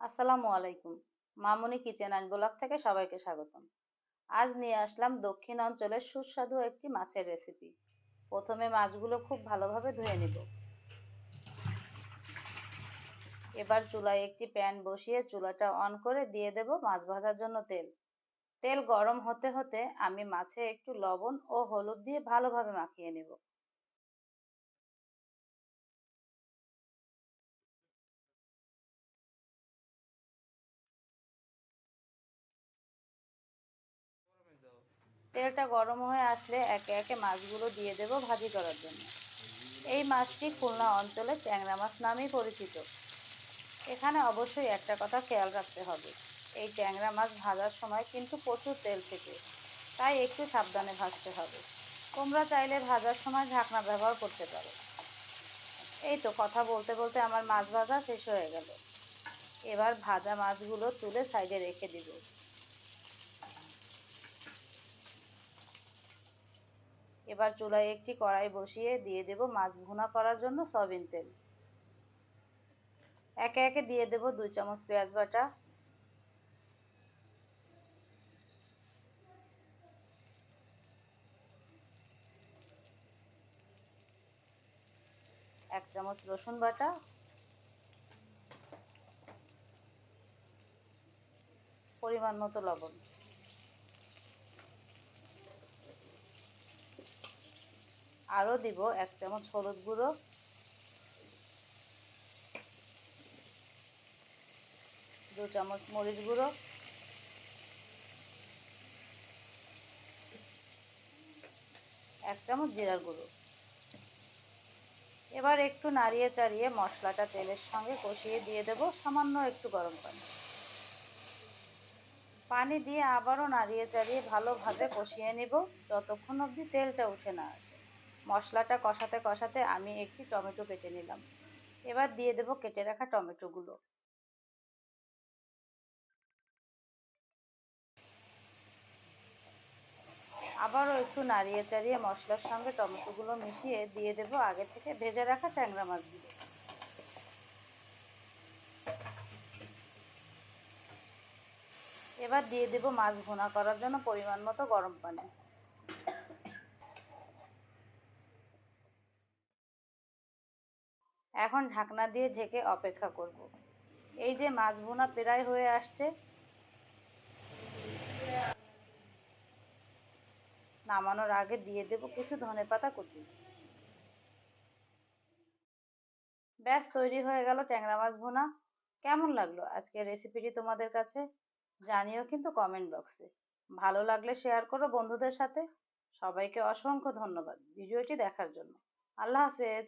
আসসালামু আলাইকুম। মামুনি kitchen and blog থেকে সবাইকে স্বাগতম। আজ নিয়ে আসলাম দক্ষিণ অঞ্চলের সুস্বাদু একটি মাছের রেসিপি। প্রথমে মাছগুলো খুব ভালোভাবে ধুয়ে নিব। এবার চুলায় একটি প্যান বসিয়ে চুলাটা অন করে দিয়ে দেব মাছ ভাজার জন্য তেল। তেল গরম হতে হতে আমি মাছে একটু লবণ ও হলুদ দিয়ে ভালোভাবে মাখিয়ে নেব। তেলটা গরম হয়ে আসলে একে একে মাছগুলো দিয়ে দেব ভাজি করার জন্য। এই মাছটি খুলনা অঞ্চলে ট্যাংরা মাছ নামেই পরিচিত। এখানে অবশ্যই একটা কথা খেয়াল রাখতে হবে, এই ট্যাংরা মাছ ভাজার সময় কিন্তু প্রচুর তেল ছেঁকে, তাই একটু সাবধানে ভাজতে হবে। তোমরা চাইলে ভাজার সময় ঢাকনা ব্যবহার করতে পারো। এই তো কথা বলতে বলতে আমার মাছ ভাজা শেষ হয়ে গেল। এবার ভাজা মাছগুলো তুলে সাইডে রেখে দিব। এবার চুলায় একটি কড়াই বসিয়ে দিয়ে দেব মাছ ভুনা করার জন্য সয়াবিন তেল। একে একে দিয়ে দেব দুই চামচ পেঁয়াজ বাটা। এক চামচ রসুন বাটা। পরিমাণ মতো লবণ। আরও দিব এক চামচ হলুদ গুঁড়ো। দু চামচ মরিচ গুঁড়ো। এক চামচ জিরার গুঁড়ো। এবার একটু নাড়িয়ে চাড়িয়ে মশলাটা তেলের সঙ্গে কষিয়ে দিয়ে দেব সামান্য একটু গরম পানি। পানি দিয়ে আবারও নাড়িয়ে চাড়িয়ে ভালোভাবে কষিয়ে নেব, যতক্ষণ অবধি তেলটা উঠে না আসে। মশলাটা কষাতে কষাতে আমি একটি টমেটো কেটে নিলাম। এবার দিয়ে দেব কেটে রাখা টমেটোগুলো। আবারও একটু নাড়িয়ে চাড়িয়ে মশলার সঙ্গে টমেটোগুলো মিশিয়ে দিয়ে দেব আগে থেকে ভেজে রাখা ট্যাংরা মাছগুলো। এবার দিয়ে দেব মাছ ভুনা করার জন্য পরিমাণ মতো গরম পানি। এখন ঢাকনা দিয়ে ঢেকে অপেক্ষা করব। এই যে মাছ ভুনা প্রায় হয়ে আসছে। নামানোর আগে দিয়ে দেব কিছু ধনে পাতা কুচি। ব্যাস, তৈরি হয়ে গেল ট্যাংরা মাছ ভুনা কেমন লাগল আজকের রেসিপিটি তোমাদের কাছে? জানিও কিন্তু কমেন্ট বক্সে ভালো লাগলে শেয়ার করো বন্ধুদের সাথে। সবাইকে অসংখ্য ধন্যবাদ ভিডিওটি দেখার জন্য। আল্লাহ হাফেজ।